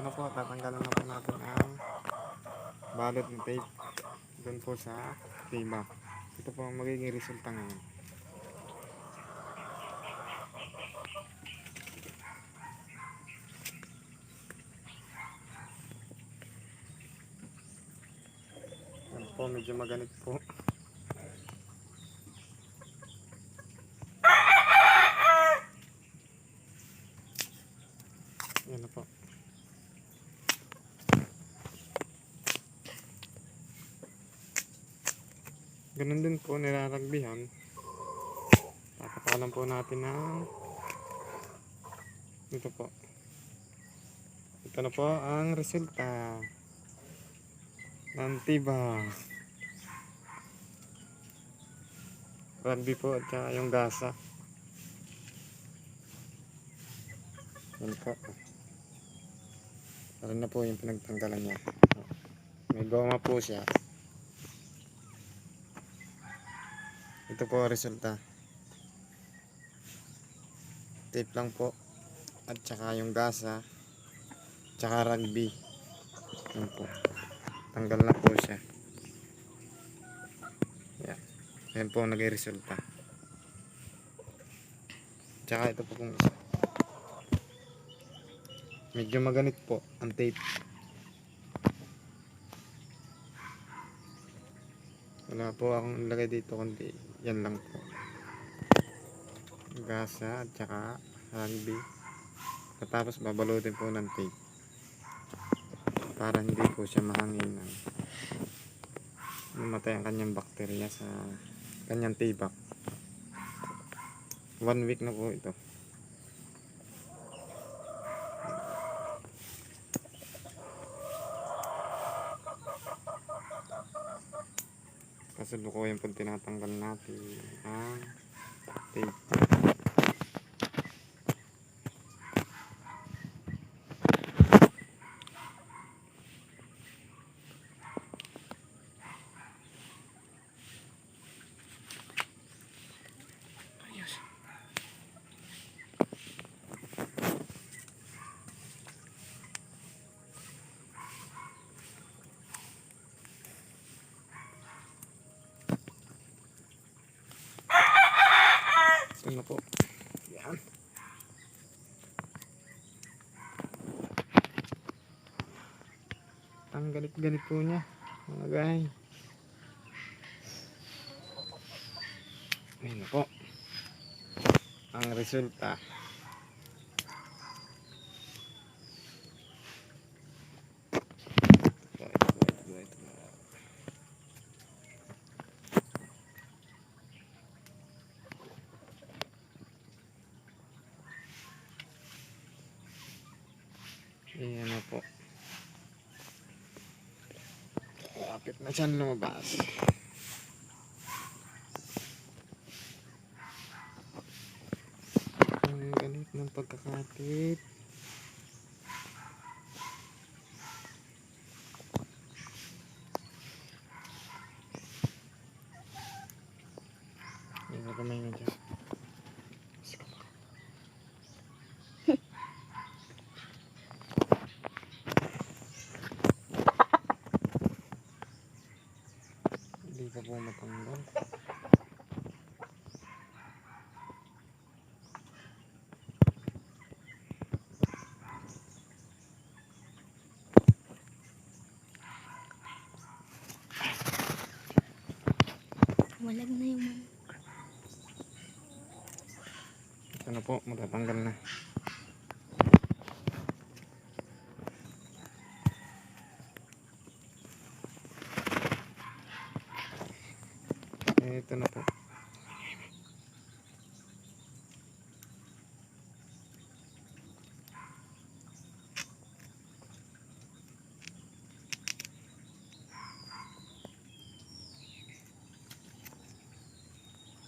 na po, tatanggalan na po natin ang balot ng tape doon po sa tiba. Ito po ang magiging resulta ngayon. Yan po, medyo maganit po. Yan po. Ganun din po nilaragbihan. Tatapalan po natin ng ito po. Ito na po ang resulta ng tiba. Rugby po at saka yung gasa. Yan po. Ano na po yung pinagtanggalan niya. May goma po siya. Ito po resulta. Tape lang po. At saka yung gasa. Tsaka rugby. Yan po. Tanggal na po siya. Yan. Yan po naging resulta. Tsaka ito po kung isa. Medyo maganit po ang tape. Wala po akong ilagay dito kundi yan lang po. Gasa at saka rugby. Tapos babalutin po ng tape. Para hindi po siya mahanginan. Mamatay ang kanyang bakterya sa kanyang tibak. One week na po ito. Kasalukuyan po tinatanggal natin ang tape. Ayos. Ito na po. Yan. Ang galit-galit po niya. Mga guy. Ayun na po. Ang resulta. Ito, Ayan na po. Lapit na siyang lumabas. Ang galit ng pagkakapit. Yan na kamay na dyan. Hindi pa po matanggal. Walag na yung mga. Ito na po, matatanggal na. Ito na po.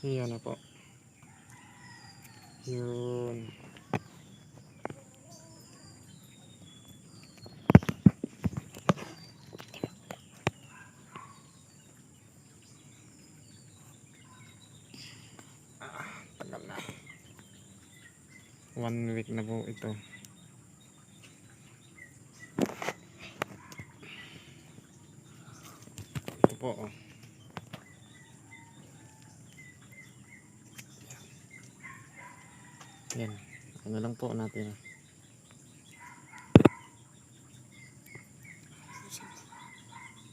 Iyan na po. Yun. one week na po ito ito po oh. yan ano lang po natin oh.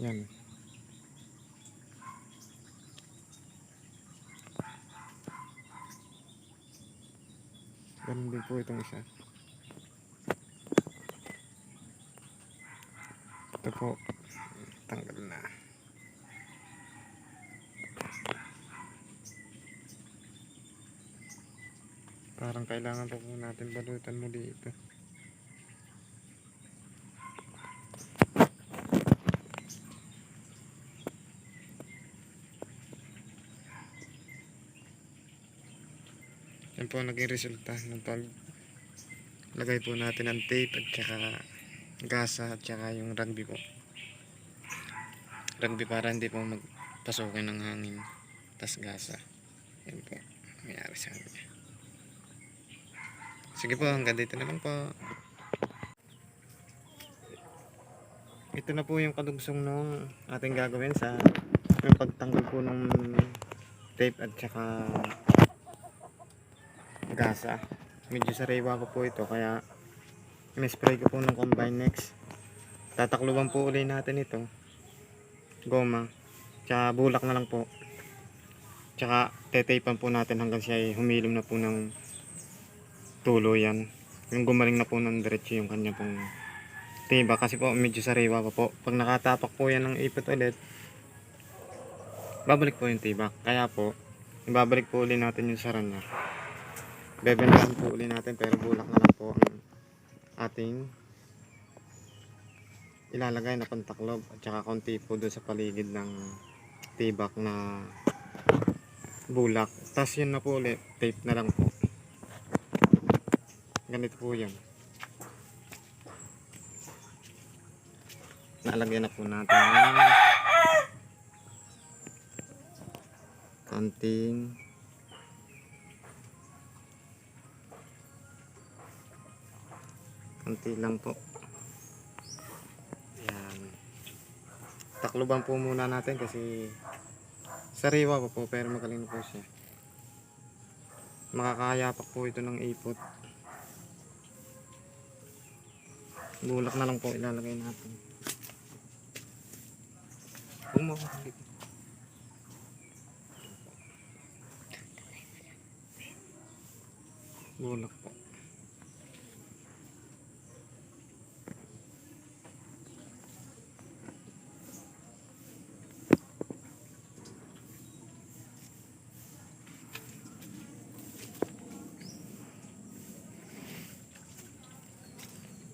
yan po itong isa. Ito po. Tanggal na. Parang kailangan pa po natin balutan muli ito. Yan po naging resulta ng pag lagay po natin ng tape at saka gasa at saka yung rugby po. Rugby para hindi po magpasukin ng hangin. Tas gasa. Yan po. Mayari sa amin. Sige po, hanggang dito na lang po. Ito na po yung kadugsong nung ating gagawin sa pagtanggal po ng tape at saka gasa. Medyo sariwa pa po ito kaya in-spray ko po ng combine next. Tatakluban po uli natin ito. Goma. Tsaka bulak na lang po. Tsaka tetaypan po natin hanggang siya ay humilim na po ng tulo yan. Yung gumaling na po ng diretso yung kanya pong tiba kasi po medyo sariwa pa po. Pag nakatapak po yan ng ipot ulit, babalik po yung tibak. Kaya po, ibabalik po uli natin yung saran niya. Bebentahan po uli natin pero bulak na lang po ang ating ilalagay na pantaklob at saka konti po doon sa paligid ng tibak na bulak. Tapos yun na po ulit, tape na lang po. Ganito po yan. Nalagyan na po natin ng kanting kanti lang po. Yan. Takloban po muna natin kasi sariwa pa po pero magaling po siya. Makakaya pa po ito ng ipot. Bulak na lang po ilalagay natin. Dito. Bulak po.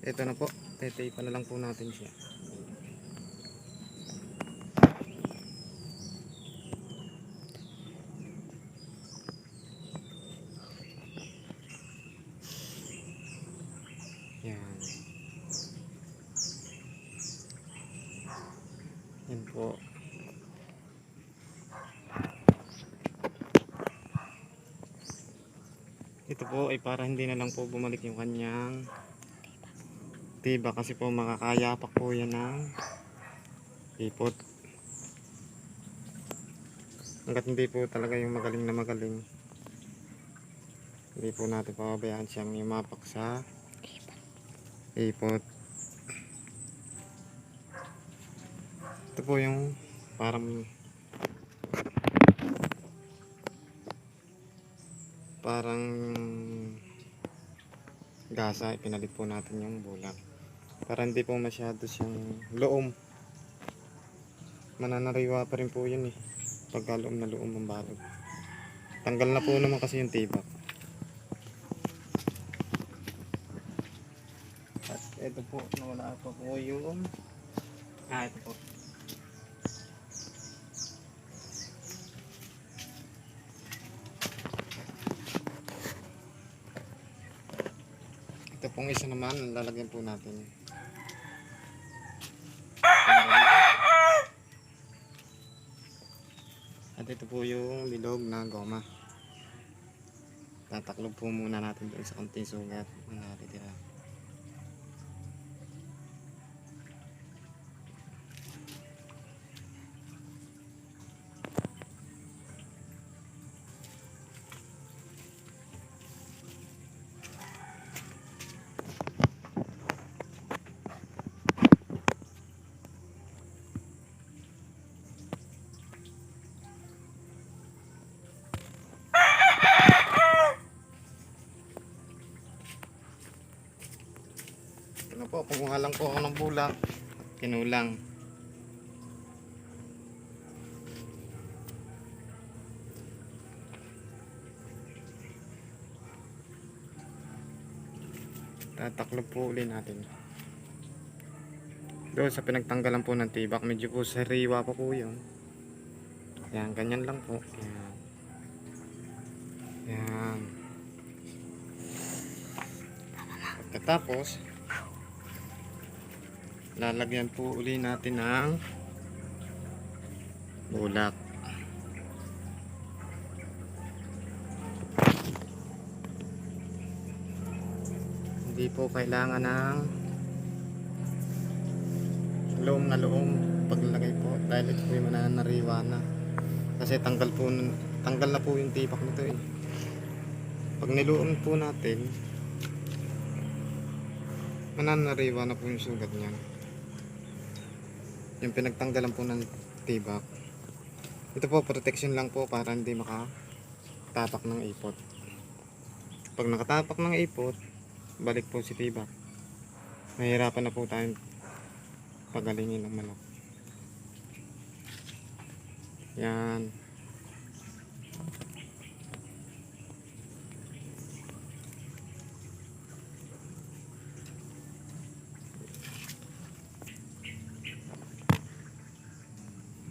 Ito na po. Tetay pa na lang po natin siya. Yan. Ito po ay para hindi na lang po bumalik yung kanyang tiba kasi po makakaya pa po yan ng ipot. Hanggat hindi po talaga yung magaling na magaling. Hindi po natin pababayaan siyang yumapak sa ipot. Ito po yung parang parang gasa ipinalit po natin yung bulak para hindi po masyado siyang loom. Mananariwa pa rin po yun eh. Pagka loom na loom ang balog tanggal na po naman kasi yung tibak at ito po nawala pa po yung ah ito po. Ito pong isa naman lalagyan po natin ito po yung bilog na goma. Tataklob po muna natin doon sa konting sugat na natitira. Kumuha lang po ako ng bulak. Kinulang. Tataklob po uli natin. Doon sa pinagtanggalan po ng tibak, medyo po sariwa pa po yun. Yan, ganyan lang po. Yan. Yan. Pagkatapos, lalagyan po uli natin ng bulak. Hindi po kailangan ng loom na loom paglagay po dahil ito po yung mananariwa na. Kasi tanggal po tanggal na po yung tipak nito eh. Pag niluom po natin mananariwa na po yung sugat niya yung pinagtanggalan po ng tibak ito po protection lang po para hindi makatapak ng ipot. Pag nakatapak ng ipot balik po si tibak mahirapan na po tayong pagalingin ng manok. Yan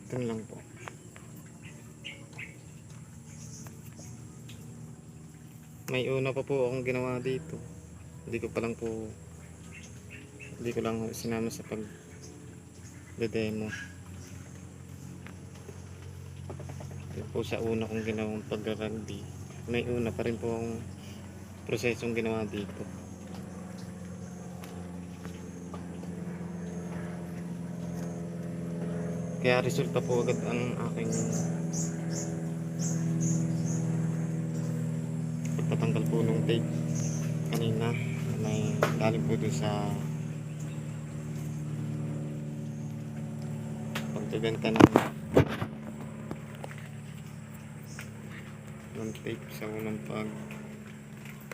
ito lang po. May una pa po akong ginawa dito. Hindi ko pa lang po hindi ko lang sinama sa pag demo Ito po sa una kong ginawang pag-rugby may una pa rin po akong prosesong ginawa dito kaya resulta po agad ang aking pagtatanggal po nung tape kanina may galing po dun sa pagbebenta ng ng tape sa unang pag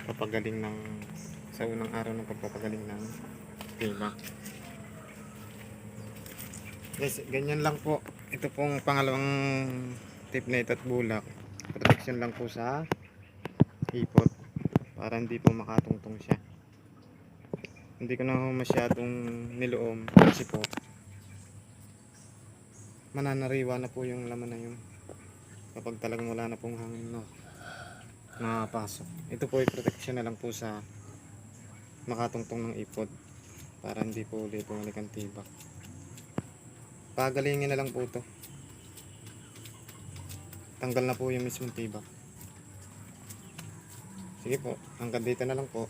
papagaling ng sa unang araw ng pagpapagaling ng tibak Guys, ganyan lang po. Ito pong pangalawang tip na ito at bulak. Protection lang po sa ipot para hindi po makatungtong siya. Hindi ko na masyadong niloom kasi po mananariwa na po yung laman na yun kapag talagang wala na pong hangin no nakapasok. Ito po ay protection na lang po sa makatungtong ng ipot para hindi po ulit bumalik ang tibak. Pagalingin na lang po ito. Tanggal na po yung mismong tibak. Sige po, hanggang dito na lang po.